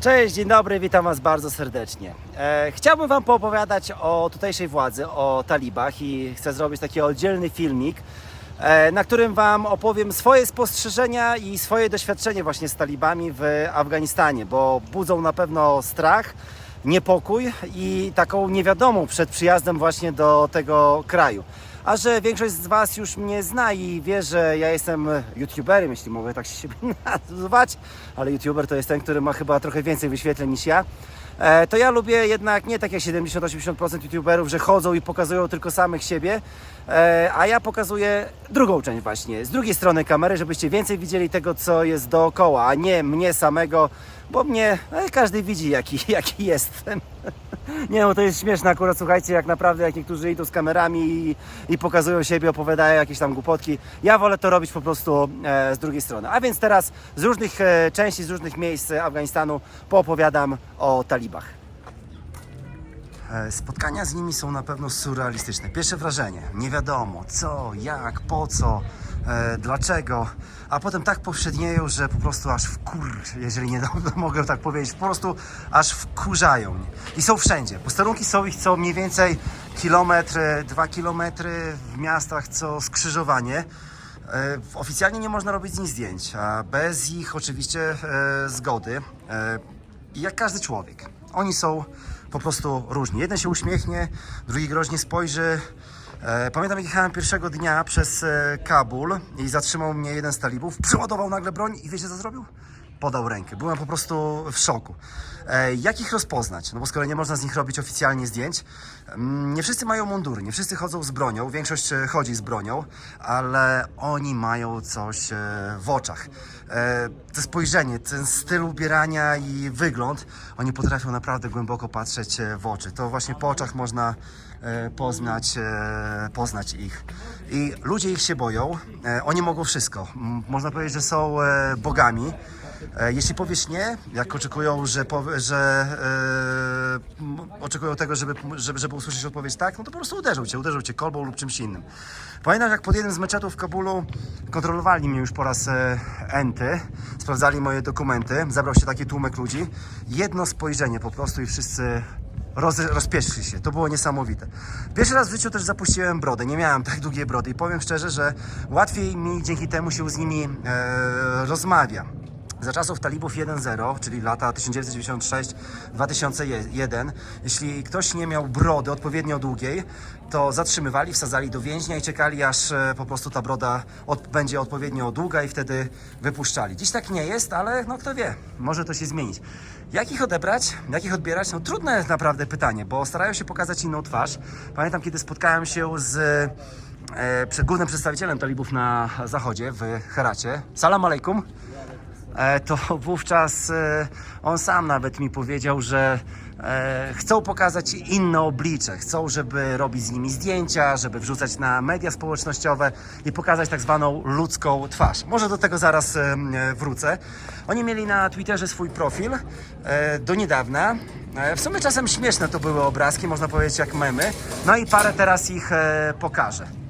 Cześć, dzień dobry, witam Was bardzo serdecznie. E, chciałbym Wam poopowiadać o tutejszej władzy, o talibach i chcę zrobić taki oddzielny filmik, e, na którym Wam opowiem swoje spostrzeżenia i swoje doświadczenie właśnie z talibami w Afganistanie, bo budzą na pewno strach, niepokój i taką niewiadomą przed przyjazdem właśnie do tego kraju. A że większość z Was już mnie zna i wie, że ja jestem youtuberem, jeśli mogę tak się nazywać, ale youtuber to jest ten, który ma chyba trochę więcej wyświetleń niż ja, e, to ja lubię jednak nie tak jak 70-80% youtuberów, że chodzą i pokazują tylko samych siebie, e, a ja pokazuję drugą część właśnie, z drugiej strony kamery, żebyście więcej widzieli tego, co jest dookoła, a nie mnie samego, bo mnie e, każdy widzi, jaki, jaki jestem. Nie no, to jest śmieszne akurat, słuchajcie, jak naprawdę jak niektórzy idą z kamerami i, i pokazują siebie, opowiadają jakieś tam głupotki. Ja wolę to robić po prostu e, z drugiej strony. A więc teraz z różnych e, części, z różnych miejsc Afganistanu poopowiadam o talibach. E, Spotkania z nimi są na pewno surrealistyczne. Pierwsze wrażenie, nie wiadomo co, jak, po co, e, dlaczego, a potem tak powszednieją, że po prostu aż wkur, jeżeli nie mogę tak powiedzieć, po prostu aż wkurzają mnie. I są wszędzie. Posterunki są ich co mniej więcej kilometr, dwa kilometry w miastach co skrzyżowanie. E, Oficjalnie nie można robić z nich zdjęć, a bez ich oczywiście e, zgody. E, jak każdy człowiek. Oni są po prostu różni. Jeden się uśmiechnie, drugi groźnie spojrzy. E, pamiętam, jak jechałem pierwszego dnia przez e, Kabul i zatrzymał mnie jeden z talibów, przyładował nagle broń i wiecie co zrobił? Podał rękę. Byłem po prostu w szoku. E, jak ich rozpoznać? No bo skoro nie można z nich robić oficjalnie zdjęć, mm, nie wszyscy mają mundury, nie wszyscy chodzą z bronią, większość e, chodzi z bronią, ale oni mają coś e, w oczach. To spojrzenie, ten styl ubierania i wygląd, oni potrafią naprawdę głęboko patrzeć w oczy. To właśnie po oczach można poznać, poznać ich. I ludzie ich się boją, oni mogą wszystko. Można powiedzieć, że są bogami. E, Jeśli powiesz nie, jak oczekują, że, powie, że e, oczekują tego, żeby, żeby, żeby usłyszeć odpowiedź tak, no to po prostu uderzą cię, uderzą cię kolbą lub czymś innym. Pamiętam, jak pod jednym z meczetów w Kabulu kontrolowali mnie już po raz e, enty, sprawdzali moje dokumenty, zabrał się taki tłumek ludzi. Jedno spojrzenie po prostu i wszyscy roz, rozpieszli się. To było niesamowite. Pierwszy raz w życiu też zapuściłem brodę. Nie miałem tak długiej brody i powiem szczerze, że łatwiej mi dzięki temu się z nimi e, rozmawia. Za czasów talibów 1.0, czyli lata 1996-2001, jeśli ktoś nie miał brody odpowiednio długiej, to zatrzymywali, wsadzali do więźnia i czekali, aż e, po prostu ta broda od, będzie odpowiednio długa i wtedy wypuszczali. Dziś tak nie jest, ale no kto wie, może to się zmienić. Jak ich odebrać? Jak ich odbierać? No trudne naprawdę pytanie, bo starają się pokazać inną twarz. Pamiętam, kiedy spotkałem się z e, głównym przedstawicielem talibów na zachodzie, w Heracie. Salam alaikum e, to wówczas e, on sam nawet mi powiedział, że e, chcą pokazać inne oblicze, chcą, żeby robić z nimi zdjęcia, żeby wrzucać na media społecznościowe i pokazać tak zwaną ludzką twarz. Może do tego zaraz e, e, wrócę. Oni mieli na Twitterze swój profil e, do niedawna. E, w sumie czasem śmieszne to były obrazki, można powiedzieć jak memy. No i parę teraz ich e, pokażę.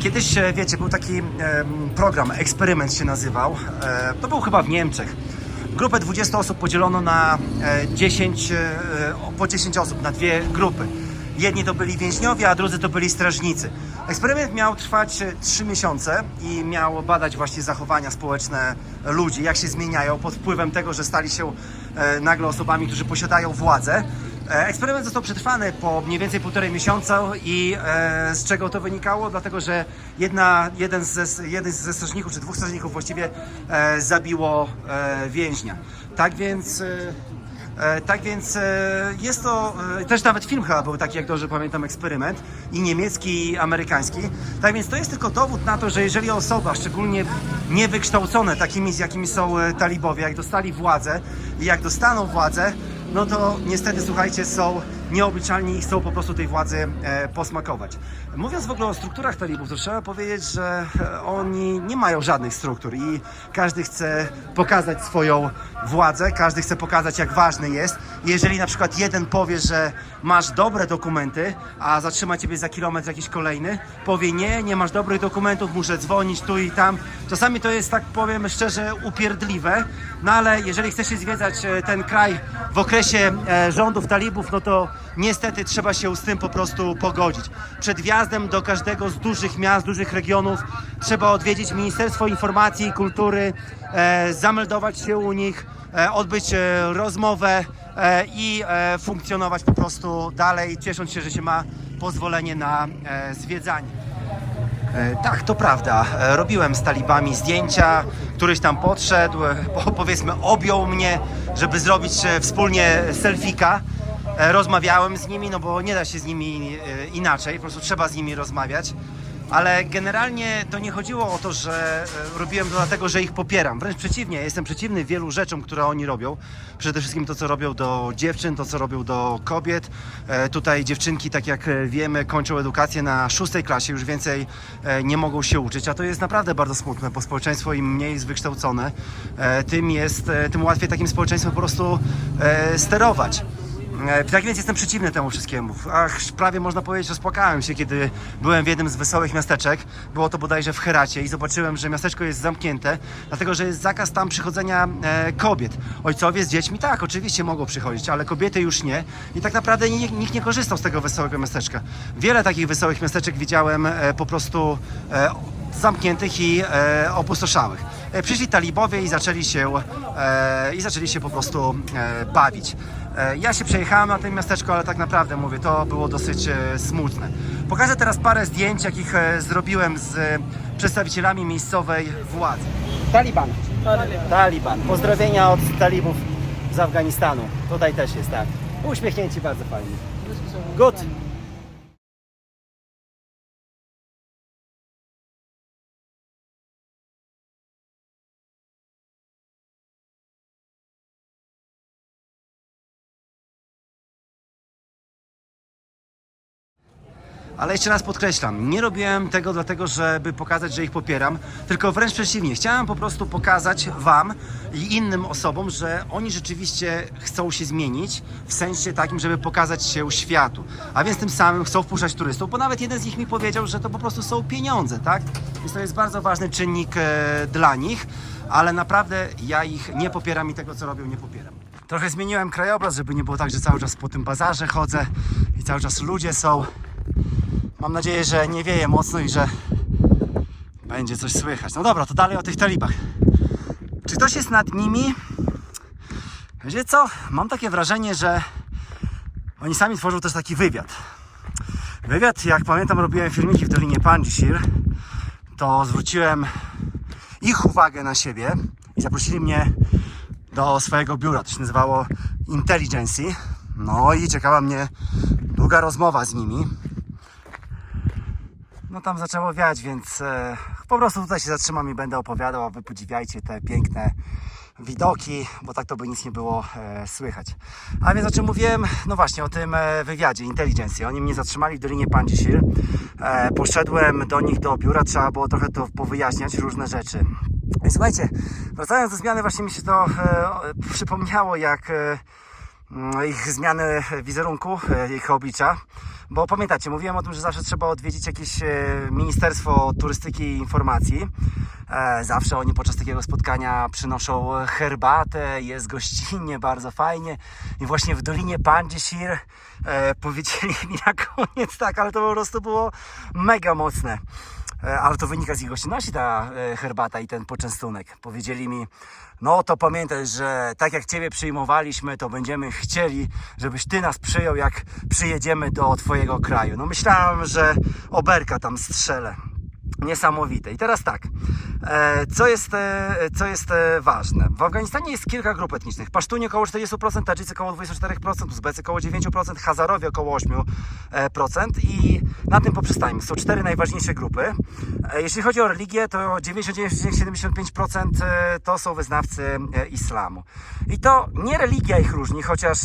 Kiedyś, e, wiecie, był taki program, eksperyment się nazywał. E, To był chyba w Niemczech. Grupę 20 osób podzielono na e, 10, e, po 10 osób, na dwie grupy. Jedni to byli więźniowie, a drudzy to byli strażnicy. Eksperyment miał trwać e, 3 miesiące i miał badać właśnie zachowania społeczne ludzi, jak się zmieniają pod wpływem tego, że stali się e, nagle osobami, którzy posiadają władzę. E, Eksperyment został przetrwany po mniej więcej półtorej miesiąca i e, z czego to wynikało? Dlatego, że jedna, jeden, ze, jeden ze strażników, czy dwóch strażników właściwie e, zabiło więźnia. Tak więc... Tak więc jest to, też nawet film chyba był taki, jak dobrze pamiętam, eksperyment i niemiecki, i amerykański. Tak więc to jest tylko dowód na to, że jeżeli osoba, szczególnie niewykształcone takimi, z jakimi są talibowie, jak dostali władzę i jak dostaną władzę, no to niestety, słuchajcie, są nieobliczalni i chcą po prostu tej władzy e, posmakować. Mówiąc w ogóle o strukturach talibów, to trzeba powiedzieć, że e, oni nie mają żadnych struktur i każdy chce pokazać swoją władzę, każdy chce pokazać jak ważny jest. Jeżeli na przykład jeden powie, że masz dobre dokumenty, a zatrzyma ciebie za kilometr jakiś kolejny, powie nie, nie masz dobrych dokumentów, muszę dzwonić tu i tam. Czasami to jest, tak powiem szczerze, upierdliwe, no ale jeżeli chce się zwiedzać e, ten kraj w okresie rządów talibów, no to niestety trzeba się z tym po prostu pogodzić. Przed wjazdem do każdego z dużych miast, dużych regionów trzeba odwiedzić Ministerstwo Informacji i Kultury, e, zameldować się u nich, e, odbyć e, rozmowę e, i e, funkcjonować po prostu dalej, ciesząc się, że się ma pozwolenie na e, zwiedzanie. E, Tak, to prawda. E, Robiłem z talibami zdjęcia, któryś tam podszedł, e, po- powiedzmy objął mnie, żeby zrobić wspólnie selfika. E, Rozmawiałem z nimi, no bo nie da się z nimi e, inaczej, po prostu trzeba z nimi rozmawiać. Ale generalnie to nie chodziło o to, że e, robiłem to dlatego, że ich popieram. Wręcz przeciwnie, jestem przeciwny wielu rzeczom, które oni robią. Przede wszystkim to, co robią do dziewczyn, to, co robią do kobiet. Tutaj dziewczynki, tak jak wiemy, kończą edukację na szóstej klasie, już więcej nie mogą się uczyć, a to jest naprawdę bardzo smutne, bo społeczeństwo im mniej jest wykształcone, tym, jest, tym łatwiej takim społeczeństwem po prostu sterować. E, Tak więc jestem przeciwny temu wszystkiemu. Ach, prawie można powiedzieć, że spłakałem się, kiedy byłem w jednym z wesołych miasteczek. Było to bodajże w Heracie i zobaczyłem, że miasteczko jest zamknięte, dlatego że jest zakaz tam przychodzenia e, kobiet. Ojcowie z dziećmi tak, oczywiście mogą przychodzić, ale kobiety już nie. I tak naprawdę nikt, nikt nie korzystał z tego wesołego miasteczka. Wiele takich wesołych miasteczek widziałem e, po prostu e, zamkniętych i e, opustoszałych. E, przyszli talibowie i zaczęli się, e, i zaczęli się po prostu e, bawić. E, ja się przejechałem na tym miasteczku, ale tak naprawdę mówię, to było dosyć e, smutne. Pokażę teraz parę zdjęć, jakich e, zrobiłem z przedstawicielami miejscowej władzy. Taliban. Taliban. Pozdrowienia od talibów z Afganistanu. Tutaj też jest tak. Uśmiechnięci bardzo fajnie. Good. Ale jeszcze raz podkreślam, nie robiłem tego dlatego, żeby pokazać, że ich popieram, tylko wręcz przeciwnie. Chciałem po prostu pokazać Wam i innym osobom, że oni rzeczywiście chcą się zmienić w sensie takim, żeby pokazać się światu. A więc tym samym chcą wpuszczać turystów, bo nawet jeden z nich mi powiedział, że to po prostu są pieniądze, tak? Więc to jest bardzo ważny czynnik e, dla nich, ale naprawdę ja ich nie popieram i tego, co robią, nie popieram. Trochę zmieniłem krajobraz, żeby nie było tak, że cały czas po tym bazarze chodzę i cały czas ludzie są. Mam nadzieję, że nie wieje mocno i że będzie coś słychać. No dobra, to dalej o tych talibach. Czy ktoś jest nad nimi? Wiecie co? Mam takie wrażenie, że oni sami tworzą też taki wywiad. Wywiad, jak pamiętam, robiłem filmiki w Dolinie Panjshir, to zwróciłem ich uwagę na siebie i zaprosili mnie do swojego biura. To się nazywało Intelligency. No i czekała mnie długa rozmowa z nimi. No tam zaczęło wiać, więc e, po prostu tutaj się zatrzymam i będę opowiadał, a wy podziwiajcie te piękne widoki, bo tak to by nic nie było e, słychać. A więc o czym mówiłem? No właśnie, o tym e, wywiadzie Intelligencji. Oni mnie zatrzymali w Dolinie Panjshir. E, poszedłem do nich do biura, trzeba było trochę to powyjaśniać, różne rzeczy. I słuchajcie, wracając do zmiany, właśnie mi się to e, przypomniało, jak e, ich zmiany wizerunku, e, ich oblicza. Bo pamiętacie, mówiłem o tym, że zawsze trzeba odwiedzić jakieś e, Ministerstwo Turystyki i Informacji. E, Zawsze oni podczas takiego spotkania przynoszą herbatę, jest gościnnie, bardzo fajnie. I właśnie w Dolinie Panjshir e, powiedzieli mi na koniec tak, ale to po prostu było mega mocne. E, Ale to wynika z ich gościnności, ta e, herbata i ten poczęstunek. Powiedzieli mi, no to pamiętaj, że tak jak Ciebie przyjmowaliśmy, to będziemy chcieli, żebyś Ty nas przyjął, jak przyjedziemy do Twojego kraju. No myślałem, że oberka tam strzelę. Niesamowite. I teraz tak, e, co jest, e, co jest e, ważne? W Afganistanie jest kilka grup etnicznych. Pasztuni około 40%, Tadżycy około 24%, Uzbecy około 9%, Hazarowie około 8% i na tym poprzestajmy. Są cztery najważniejsze grupy. Jeśli chodzi o religię, to 99,75% e, to są wyznawcy islamu. I to nie religia ich różni, chociaż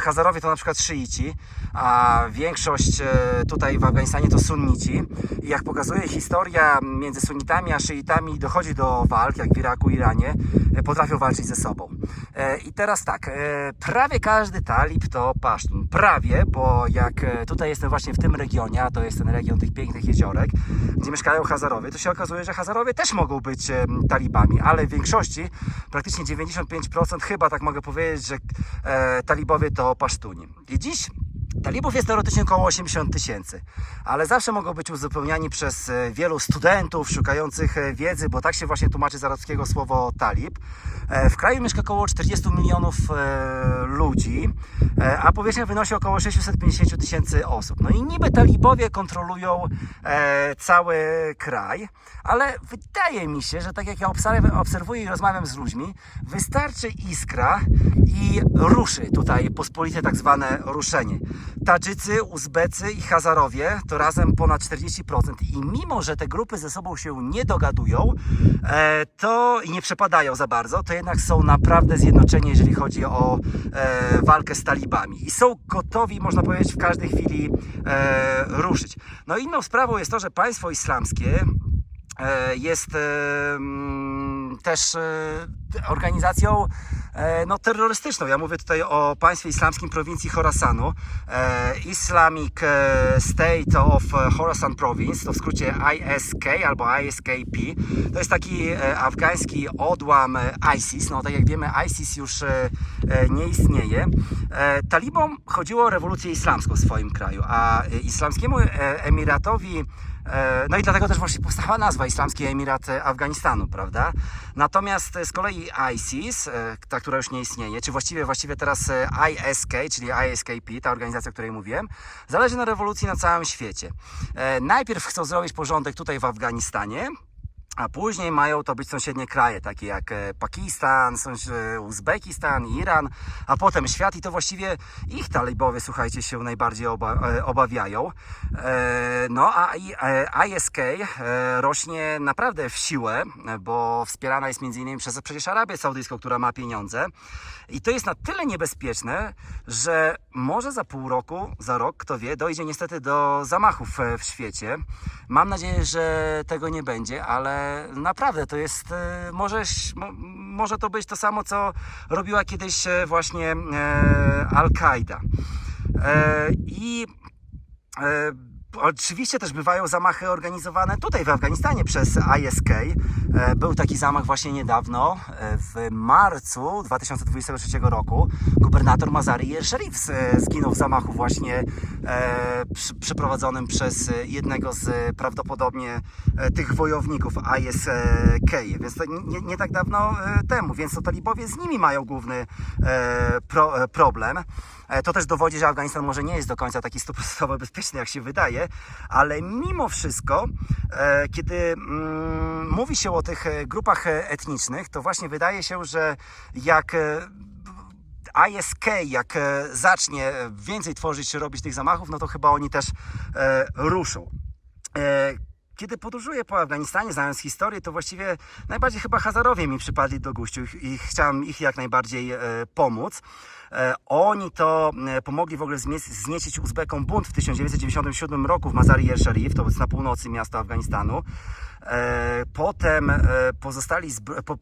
Hazarowie to na przykład szyici, a większość tutaj w Afganistanie to sunnici. I jak pokazuje historia między sunnitami a szyitami dochodzi do walk, jak w Iraku, Iranie, e, potrafią walczyć ze sobą. E, I teraz tak, e, prawie każdy talib to pasztun. Prawie, bo jak tutaj jestem właśnie w tym regionie, a to jest ten region tych pięknych jeziorek, gdzie mieszkają Hazarowie, to się okazuje, że Hazarowie też mogą być talibami, ale w większości, praktycznie 95%, chyba tak mogę powiedzieć, że talibowie to pasztuni. I dziś Talibów jest teoretycznie około 80 tysięcy, ale zawsze mogą być uzupełniani przez e, wielu studentów szukających e, wiedzy, bo tak się właśnie tłumaczy z arabskiego słowo talib. E, W kraju mieszka około 40 milionów ludzi, a powierzchnia wynosi około 650 tysięcy osób. No i niby talibowie kontrolują cały kraj, ale wydaje mi się, że tak jak ja obserw- obserwuję i rozmawiam z ludźmi, wystarczy iskra i ruszy tutaj pospolite tak zwane ruszenie. Tadżycy, Uzbecy i Hazarowie to razem ponad 40% i mimo, że te grupy ze sobą się nie dogadują e, to i nie przepadają za bardzo, to jednak są naprawdę zjednoczeni, jeżeli chodzi o e, walkę z talibami i są gotowi, można powiedzieć, w każdej chwili e, ruszyć. No inną sprawą jest to, że państwo islamskie jest e, mm, też e, organizacją e, no, terrorystyczną. Ja mówię tutaj o państwie islamskim prowincji Khorasanu. E, Islamic e, State of Khorasan Province, to w skrócie ISK albo ISKP. To jest taki e, afgański odłam e, ISIS. No tak jak wiemy, ISIS już e, e, nie istnieje. E, Talibom chodziło o rewolucję islamską w swoim kraju, a e, islamskiemu e, emiratowi E, No i dlatego też właśnie powstała nazwa Islamski Emirat e, Afganistanu, prawda? Natomiast e, z kolei ISIS, e, ta, która już nie istnieje, czy właściwie, właściwie teraz e, ISK, czyli ISKP, ta organizacja, o której mówiłem, zależy na rewolucji na całym świecie. E, Najpierw chcą zrobić porządek tutaj w Afganistanie, a później mają to być sąsiednie kraje, takie jak e, Pakistan, e, Uzbekistan, Iran, a potem świat i to właściwie ich talibowie, słuchajcie, się najbardziej e, obawiają. No a ISK rośnie naprawdę w siłę, bo wspierana jest między innymi przez przecież Arabię Saudyjską, która ma pieniądze. I to jest na tyle niebezpieczne, że może za pół roku, za rok, kto wie, dojdzie niestety do zamachów e, w świecie. Mam nadzieję, że tego nie będzie, ale naprawdę to jest, e, może, mo- może to być to samo, co robiła kiedyś e, właśnie Al-Kaida. I Oczywiście też bywają zamachy organizowane tutaj w Afganistanie przez ISK. E, Był taki zamach właśnie niedawno, e, w marcu 2023 roku. Gubernator Mazari Yer-Sharif z- zginął w zamachu właśnie e, przeprowadzonym przez e, jednego z e, prawdopodobnie e, tych wojowników ISK. Więc to nie, nie tak dawno e, temu, więc to talibowie z nimi mają główny e, pro, e, problem. E, To też dowodzi, że Afganistan może nie jest do końca taki stuprocentowo bezpieczny, jak się wydaje, ale mimo wszystko, e, kiedy mm, mówi się o tych e, grupach e, etnicznych, to właśnie wydaje się, że jak ISK, jak zacznie więcej tworzyć robić tych zamachów, no to chyba oni też ruszą. Kiedy podróżuję po Afganistanie, znając historię, to właściwie najbardziej chyba Hazarowie mi przypadli do guściu i- chciałem ich jak najbardziej e, pomóc. E, Oni to e, pomogli w ogóle zniecić Uzbekom bunt w 1997 roku w Mazari Sharif, to jest na północy miasta Afganistanu. E, Potem e, pozostali, po,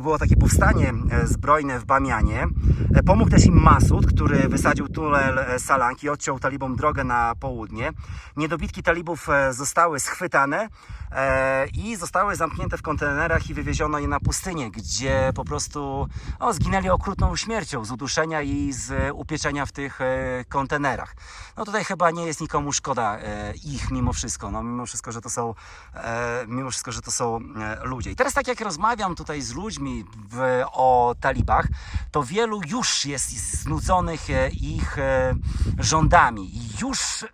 było takie powstanie e, zbrojne w Bamianie. E, Pomógł też im Masud, który wysadził tunel e, Salanki, odciął talibom drogę na południe. Niedobitki talibów e, zostały schwytane e, i zostały zamknięte w kontenerach i wywieziono je na pustynię, gdzie po prostu o, zginęli okrutną śmiercią z uduszenia i z upieczenia w tych e, kontenerach. No tutaj chyba nie jest nikomu szkoda e, ich mimo wszystko, no mimo wszystko, że to są e, mimo wszystko, że to są e, ludzie. I teraz tak jak rozmawiam tutaj z ludźmi w, o talibach, to wielu już jest znudzonych e, ich e, rządami i już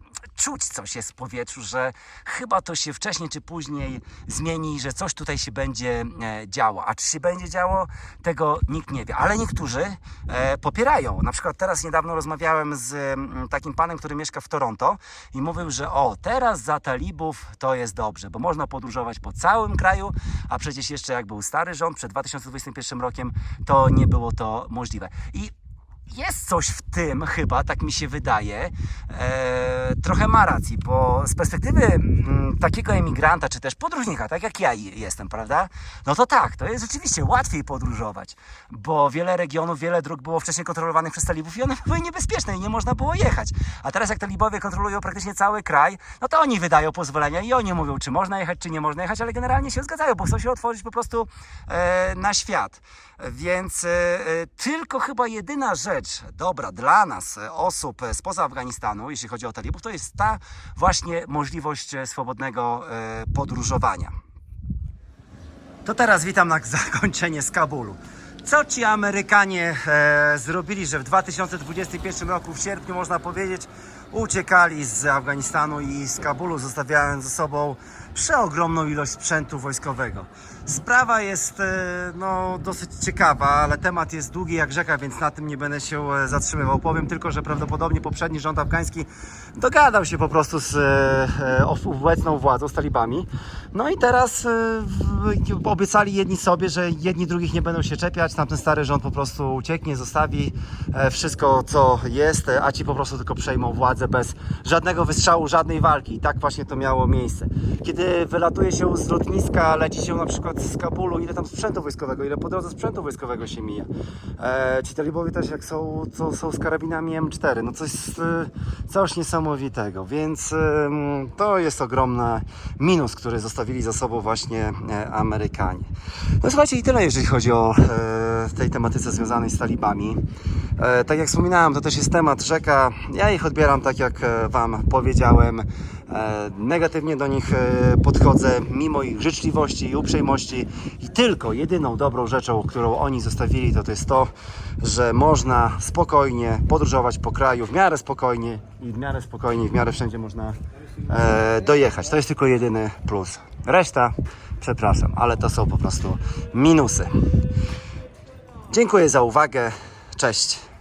czuć coś jest w powietrzu, że chyba to się wcześniej czy później zmieni, że coś tutaj się będzie e, działo. A czy się będzie działo, tego nikt nie wie. Ale niektórzy e, popierają. Na przykład teraz niedawno rozmawiałem z mm, takim panem, który mieszka w Toronto i mówił, że o, teraz za talibów to jest dobrze, bo można podróżować po całym kraju, a przecież jeszcze jak był stary rząd przed 2021 rokiem, to nie było to możliwe. I jest coś w tym chyba, tak mi się wydaje. E, trochę ma racji, bo z perspektywy mm, takiego emigranta, czy też podróżnika, tak jak ja jestem, prawda? No to tak, to jest rzeczywiście łatwiej podróżować, bo wiele regionów, wiele dróg było wcześniej kontrolowanych przez talibów i one były niebezpieczne i nie można było jechać. A teraz jak talibowie kontrolują praktycznie cały kraj, no to oni wydają pozwolenia i oni mówią, czy można jechać, czy nie można jechać, ale generalnie się zgadzają, bo chcą się otworzyć po prostu e, na świat. Więc e, e, tylko chyba jedyna rzecz dobra dla nas, e, osób e, spoza Afganistanu, jeśli chodzi o talibów, to jest ta właśnie możliwość e, swobodnego podróżowania. To teraz witam na zakończenie z Kabulu. Co ci Amerykanie e, zrobili, że w 2021 roku, w sierpniu można powiedzieć, uciekali z Afganistanu i z Kabulu, zostawiając ze sobą przeogromną ilość sprzętu wojskowego. Sprawa jest e, no, dosyć ciekawa, ale temat jest długi jak rzeka, więc na tym nie będę się e, zatrzymywał. Powiem tylko, że prawdopodobnie poprzedni rząd afgański dogadał się po prostu z e, obecną władzą, z talibami. No i teraz obiecali jedni sobie, że jedni drugich nie będą się czepiać, tamten stary rząd po prostu ucieknie, zostawi wszystko co jest, a ci po prostu tylko przejmą władzę bez żadnego wystrzału, żadnej walki. I tak właśnie to miało miejsce. Kiedy wylatuje się z lotniska, leci się na przykład z Kabulu, ile tam sprzętu wojskowego, ile po drodze sprzętu wojskowego się mija. E, ci talibowie też jak są, co, są z karabinami M4, no coś, e, coś niesamowitego, więc em, to jest ogromny minus, który zostawili za sobą właśnie e, Amerykanie. No słuchajcie i tyle jeżeli chodzi o e, tej tematyce związanej z talibami. E, tak jak wspominałem, to też jest temat rzeka. Ja ich odbieram tak jak e, Wam powiedziałem. E, negatywnie do nich e, podchodzę, mimo ich życzliwości i uprzejmości. I tylko jedyną dobrą rzeczą, którą oni zostawili, to to jest to, że można spokojnie podróżować po kraju, w miarę spokojnie i w miarę spokojnie, w miarę wszędzie można e, dojechać. To jest tylko jedyny plus. Reszta, przepraszam, ale to są po prostu minusy. Dziękuję za uwagę. Cześć.